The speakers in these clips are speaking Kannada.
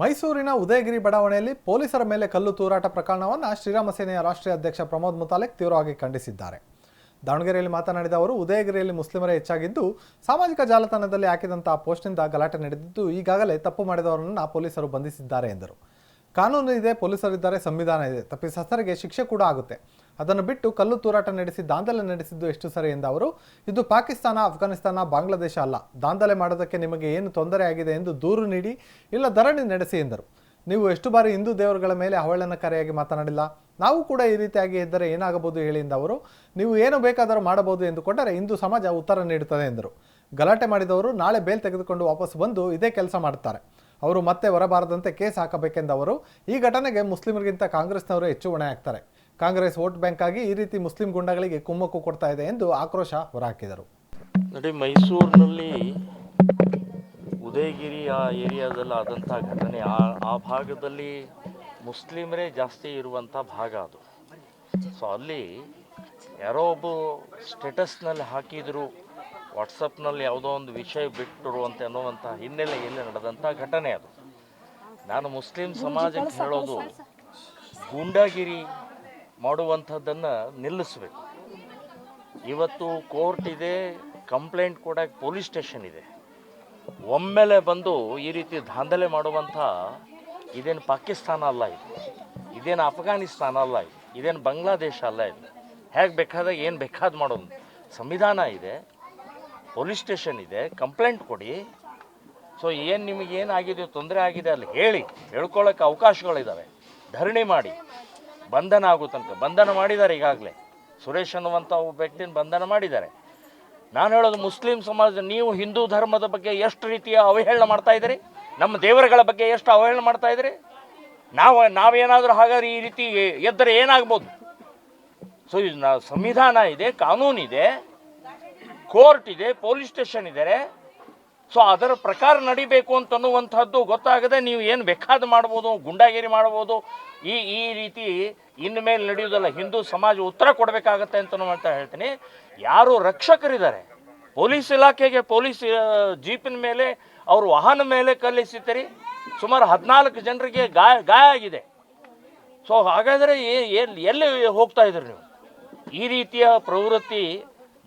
ಮೈಸೂರಿನ ಉದಯಗಿರಿ ಬಡಾವಣೆಯಲ್ಲಿ ಪೊಲೀಸರ ಮೇಲೆ ಕಲ್ಲು ತೂರಾಟ ಪ್ರಕರಣವನ್ನು ಶ್ರೀರಾಮ ಸೇನೆಯ ರಾಷ್ಟ್ರೀಯ ಅಧ್ಯಕ್ಷ ಪ್ರಮೋದ್ ಮುತಾಲೆಕ್ ತೀವ್ರವಾಗಿ ಖಂಡಿಸಿದ್ದಾರೆ. ದಾವಣಗೆರೆಯಲ್ಲಿ ಮಾತನಾಡಿದ ಅವರು, ಉದಯಗಿರಿಯಲ್ಲಿ ಮುಸ್ಲಿಮರೇ ಹೆಚ್ಚಾಗಿದ್ದು, ಸಾಮಾಜಿಕ ಜಾಲತಾಣದಲ್ಲಿ ಹಾಕಿದಂತಹ ಪೋಸ್ಟ್ನಿಂದ ಗಲಾಟೆ ನಡೆದಿದ್ದು, ಈಗಾಗಲೇ ತಪ್ಪು ಮಾಡಿದವರನ್ನು ಪೊಲೀಸರು ಬಂಧಿಸಿದ್ದಾರೆ ಎಂದರು. ಕಾನೂನು ಇದೆ, ಪೊಲೀಸರಿದ್ದಾರೆ, ಸಂವಿಧಾನ ಇದೆ. ತಪ್ಪಿಸಸ್ಥರಿಗೆ ಶಿಕ್ಷೆ ಕೂಡ ಆಗುತ್ತೆ. ಅದನ್ನು ಬಿಟ್ಟು ಕಲ್ಲು ತೂರಾಟ ನಡೆಸಿ ದಾಂಧಲೆ ನಡೆಸಿದ್ದು ಎಷ್ಟು ಸರಿ ಎಂದ ಅವರು, ಇದು ಪಾಕಿಸ್ತಾನ ಅಫ್ಘಾನಿಸ್ತಾನ ಬಾಂಗ್ಲಾದೇಶ ಅಲ್ಲ. ದಾಂಧಲೆ ಮಾಡೋದಕ್ಕೆ ನಿಮಗೆ ಏನು ತೊಂದರೆ ಆಗಿದೆ ಎಂದು ದೂರು ನೀಡಿ, ಇಲ್ಲ ಧರಣಿ ನಡೆಸಿ ಎಂದರು. ನೀವು ಎಷ್ಟು ಬಾರಿ ಹಿಂದೂ ದೇವರುಗಳ ಮೇಲೆ ಅವಹೇಳನಕಾರಿಯಾಗಿ ಮಾತನಾಡಿಲ್ಲ? ನಾವು ಕೂಡ ಈ ರೀತಿಯಾಗಿ ಇದ್ದರೆ ಏನಾಗಬಹುದು ಹೇಳಿ ಎಂದ ಅವರು, ನೀವು ಏನು ಬೇಕಾದರೂ ಮಾಡಬಹುದು ಎಂದುಕೊಂಡರೆ ಹಿಂದೂ ಸಮಾಜ ಉತ್ತರ ನೀಡುತ್ತದೆ ಎಂದರು. ಗಲಾಟೆ ಮಾಡಿದವರು ನಾಳೆ ಬೇಲ್ ತೆಗೆದುಕೊಂಡು ವಾಪಸ್ ಬಂದು ಇದೇ ಕೆಲಸ ಮಾಡುತ್ತಾರೆ ಅವರು ಮತ್ತೆ ಹೊರಬಾರದಂತೆ ಕೇಸ್ ಹಾಕಬೇಕೆಂದವರು ಈ ಘಟನೆಗೆ ಮುಸ್ಲಿಮರಿಗಿಂತ ಕಾಂಗ್ರೆಸ್ನವರು ಹೆಚ್ಚು ಹೊಣೆ ಆಗ್ತಾರೆ. ಕಾಂಗ್ರೆಸ್ ವೋಟ್ ಬ್ಯಾಂಕ್ ಆಗಿ ಈ ರೀತಿ ಮುಸ್ಲಿಂ ಗುಂಡಗಳಿಗೆ ಕುಮ್ಮಕ್ಕು ಕೊಡ್ತಾ ಇದೆ ಎಂದು ಆಕ್ರೋಶ ಹೊರಹಾಕಿದರು. ನೋಡಿ ಮೈಸೂರಿನಲ್ಲಿ ಉದಯಗಿರಿ ಆ ಏರಿಯಾದಲ್ಲಿ ಆದಂಥ ಘಟನೆ. ಆ ಆ ಭಾಗದಲ್ಲಿ ಮುಸ್ಲಿಮರೇ ಜಾಸ್ತಿ ಇರುವಂಥ ಭಾಗ ಅದು. ಸೊ ಅಲ್ಲಿ ಯಾರೋ ಒಬ್ಬ ಸ್ಟೇಟಸ್ನಲ್ಲಿ ಹಾಕಿದ್ರು. ವಾಟ್ಸಪ್ನಲ್ಲಿ ಯಾವುದೋ ಒಂದು ವಿಷಯ ಬಿಟ್ಟರು ಅಂತ ಅನ್ನುವಂಥ ಹಿನ್ನೆಲೆಯಲ್ಲಿ ನಡೆದಂಥ ಘಟನೆ ಅದು. ನಾನು ಮುಸ್ಲಿಂ ಸಮಾಜಕ್ಕೆ ಹೇಳೋದು ಗೂಂಡಾಗಿರಿ ಮಾಡುವಂಥದ್ದನ್ನು ನಿಲ್ಲಿಸಬೇಕು. ಇವತ್ತು ಕೋರ್ಟ್ ಇದೆ ಕಂಪ್ಲೇಂಟ್ ಕೊಡಕ್ಕೆ ಪೊಲೀಸ್ ಸ್ಟೇಷನ್ ಇದೆ. ಒಮ್ಮೆಲೆ ಬಂದು ಈ ರೀತಿ ದಾಂಧಲೆ ಮಾಡುವಂಥ ಇದೇನು ಪಾಕಿಸ್ತಾನ ಅಲ್ಲ ಇದು. ಇದೇನು ಅಫ್ಘಾನಿಸ್ತಾನ ಅಲ್ಲ ಇದು. ಇದೇನು ಬಾಂಗ್ಲಾದೇಶ ಅಲ್ಲ ಇದು. ಹೇಗೆ ಬೇಕಾದಾಗ ಏನು ಬೇಕಾದ ಮಾಡೋದು. ಸಂವಿಧಾನ ಇದೆ. ಪೊಲೀಸ್ ಸ್ಟೇಷನ್ ಇದೆ, ಕಂಪ್ಲೇಂಟ್ ಕೊಡಿ. ಸೊ ಏನು ನಿಮಗೆ ಏನಾಗಿದೆ ತೊಂದರೆ ಆಗಿದೆ ಅಲ್ಲಿ ಹೇಳಿ ಹೇಳ್ಕೊಳ್ಳೋಕೆ ಅವಕಾಶಗಳಿದ್ದಾವೆ ಧರಣಿ ಮಾಡಿ. ಬಂಧನ ಆಗೋ ತನಕ, ಬಂಧನ ಮಾಡಿದ್ದಾರೆ ಈಗಾಗಲೇ. ಸುರೇಶ್ ಅನ್ನುವಂಥ ಒಬ್ಬ ವ್ಯಕ್ತಿನ ಬಂಧನ ಮಾಡಿದ್ದಾರೆ. ನಾನು ಹೇಳೋದು ಮುಸ್ಲಿಂ ಸಮಾಜ ನೀವು ಹಿಂದೂ ಧರ್ಮದ ಬಗ್ಗೆ ಎಷ್ಟು ರೀತಿಯ ಅವಹೇಳನ ಮಾಡ್ತಾ ಇದ್ದೀರಿ? ನಮ್ಮ ದೇವರುಗಳ ಬಗ್ಗೆ ಎಷ್ಟು ಅವಹೇಳನ ಮಾಡ್ತಾ ಇದ್ದೀರಿ? ನಾವು, ನಾವೇನಾದರೂ ಹಾಗಾದ್ರೆ ಈ ರೀತಿ ಎದ್ದರೆ ಏನಾಗ್ಬೋದು? ಸೊ ಇದು ಸಂವಿಧಾನ ಇದೆ ಕಾನೂನಿದೆ ಕೋರ್ಟ್ ಇದೆ, ಪೊಲೀಸ್ ಸ್ಟೇಷನ್ ಇದ್ದಾರೆ ಸೊ ಅದರ ಪ್ರಕಾರ ನಡಿಬೇಕು ಅಂತನ್ನುವಂಥದ್ದು ಗೊತ್ತಾಗದೆ ನೀವು ಏನು ಬೇಕಾದ ಮಾಡ್ಬೋದು, ಗುಂಡಾಗಿರಿ ಮಾಡ್ಬೋದು, ಈ ಈ ರೀತಿ ಇನ್ನು ಮೇಲೆ ನಡೆಯೋದಲ್ಲ ಹಿಂದೂ ಸಮಾಜ ಉತ್ತರ ಕೊಡಬೇಕಾಗತ್ತೆ ಅಂತ ಅಂತ ಹೇಳ್ತೀನಿ. ಯಾರು ರಕ್ಷಕರಿದ್ದಾರೆ, ಪೊಲೀಸ್ ಇಲಾಖೆಗೆ ಪೊಲೀಸ್ ಜೀಪಿನ ಮೇಲೆ, ಅವರು ವಾಹನ ಮೇಲೆ ಕಲ್ಲಿಸಿದ್ದೀರಿ. ಸುಮಾರು ಹದಿನಾಲ್ಕು ಜನರಿಗೆ ಗಾಯ ಗಾಯ ಆಗಿದೆ. ಸೊ ಹಾಗಾದರೆ ಎಲ್ಲಿ ಎಲ್ಲಿ ಹೋಗ್ತಾ ಇದ್ರಿ ನೀವು? ಈ ರೀತಿಯ ಪ್ರವೃತ್ತಿ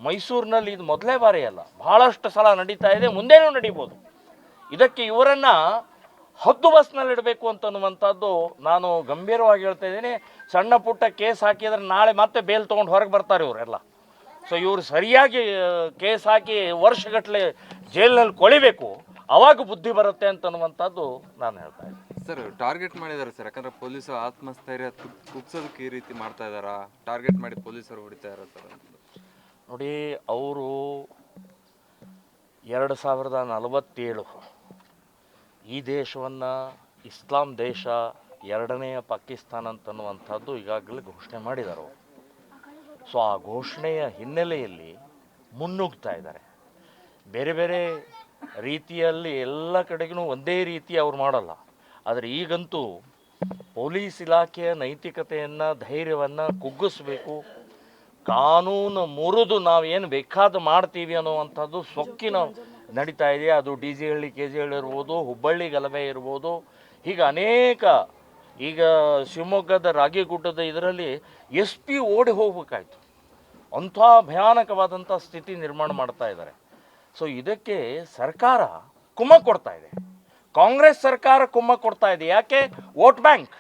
ಮೈಸೂರಿನಲ್ಲಿ ಇದು ಮೊದಲೇ ಬಾರಿ ಅಲ್ಲ. ಬಹಳಷ್ಟು ಸಲ ನಡೀತಾ ಇದೆ, ಮುಂದೇನೂ ನಡೀಬೋದು. ಇದಕ್ಕೆ ಇವರನ್ನು ಹದ್ದು ಬಸ್ನಲ್ಲಿ ಇಡಬೇಕು ಅಂತನ್ನುವಂಥದ್ದು ನಾನು ಗಂಭೀರವಾಗಿ ಹೇಳ್ತಾ ಇದ್ದೀನಿ. ಸಣ್ಣ ಪುಟ್ಟ ಕೇಸ್ ಹಾಕಿದರೆ ನಾಳೆ ಮತ್ತೆ ಬೇಲ್ ತೊಗೊಂಡು ಹೊರಗೆ ಬರ್ತಾರೆ ಇವರೆಲ್ಲ ಸೊ ಇವರು ಸರಿಯಾಗಿ ಕೇಸ್ ಹಾಕಿ ವರ್ಷಗಟ್ಟಲೆ ಜೈಲಿನಲ್ಲಿ ಕೊಳಿಬೇಕು. ಅವಾಗ ಬುದ್ಧಿ ಬರುತ್ತೆ ಅಂತನ್ನುವಂಥದ್ದು ನಾನು ಹೇಳ್ತಾ ಇದ್ದೀನಿ. ಸರ್, ಟಾರ್ಗೆಟ್ ಮಾಡಿದ್ದಾರೆ ಸರ್. ಯಾಕಂದ್ರೆ ಪೊಲೀಸರು ಆತ್ಮಸ್ಥೈರ್ಯ ಕುಗ್ಸೋದಕ್ಕೆ ಈ ರೀತಿ ಮಾಡ್ತಾ ಇದ್ದಾರಾ? ಟಾರ್ಗೆಟ್ ಮಾಡಿ ಪೊಲೀಸರು ಹೊಡಿತಾ ಇದಾರ ಸರ್ ನೋಡಿ, ಅವರು ಎರಡು ಸಾವಿರದ ನಲವತ್ತೇಳು ಈ ದೇಶವನ್ನು ಇಸ್ಲಾಂ ದೇಶ ಎರಡನೆಯ ಪಾಕಿಸ್ತಾನ ಅಂತನ್ನುವಂಥದ್ದು ಈಗಾಗಲೇ ಘೋಷಣೆ ಮಾಡಿದರು. ಸೊ, ಆ ಘೋಷಣೆಯ ಹಿನ್ನೆಲೆಯಲ್ಲಿ ಮುನ್ನುಗ್ತಾ ಇದ್ದಾರೆ. ಬೇರೆ ಬೇರೆ ರೀತಿಯಲ್ಲಿ ಎಲ್ಲ ಕಡೆಗೂ ಒಂದೇ ರೀತಿ ಅವ್ರು ಮಾಡಲ್ಲ. ಆದರೆ ಈಗಂತೂ ಪೊಲೀಸ್ ಇಲಾಖೆಯ ನೈತಿಕತೆಯನ್ನು, ಧೈರ್ಯವನ್ನು ಕುಗ್ಗಿಸ್ಬೇಕು ಕಾನೂನು ಮುರಿದು ಏನು ಬೇಕಾದ ಮಾಡ್ತೀವಿ ಅನ್ನುವಂಥದ್ದು ಸೊಕ್ಕಿನ ನಡೀತಾ ಇದೆ. ಅದು D G Halli, K G Halli ಇರ್ಬೋದು, ಹುಬ್ಬಳ್ಳಿ ಗಲಭೆ ಇರ್ಬೋದು. ಹೀಗೆ ಅನೇಕ ಈಗ ಶಿವಮೊಗ್ಗದ ರಾಗಿಗುಡ್ಡದ ಇದರಲ್ಲಿ ಎಸ್ ಪಿ ಓಡಿ ಹೋಗ್ಬೇಕಾಯ್ತು. ಅಂಥ ಭಯಾನಕವಾದಂಥ ಸ್ಥಿತಿ ನಿರ್ಮಾಣ ಮಾಡ್ತಾ ಇದ್ದಾರೆ. ಸೊ ಇದಕ್ಕೆ ಸರ್ಕಾರ ಕುಮ್ಮ ಕೊಡ್ತಾ ಇದೆ. ಕಾಂಗ್ರೆಸ್ ಸರ್ಕಾರ ಕುಮ್ಮ ಕೊಡ್ತಾ ಇದೆ. ಯಾಕೆ? Vote bank.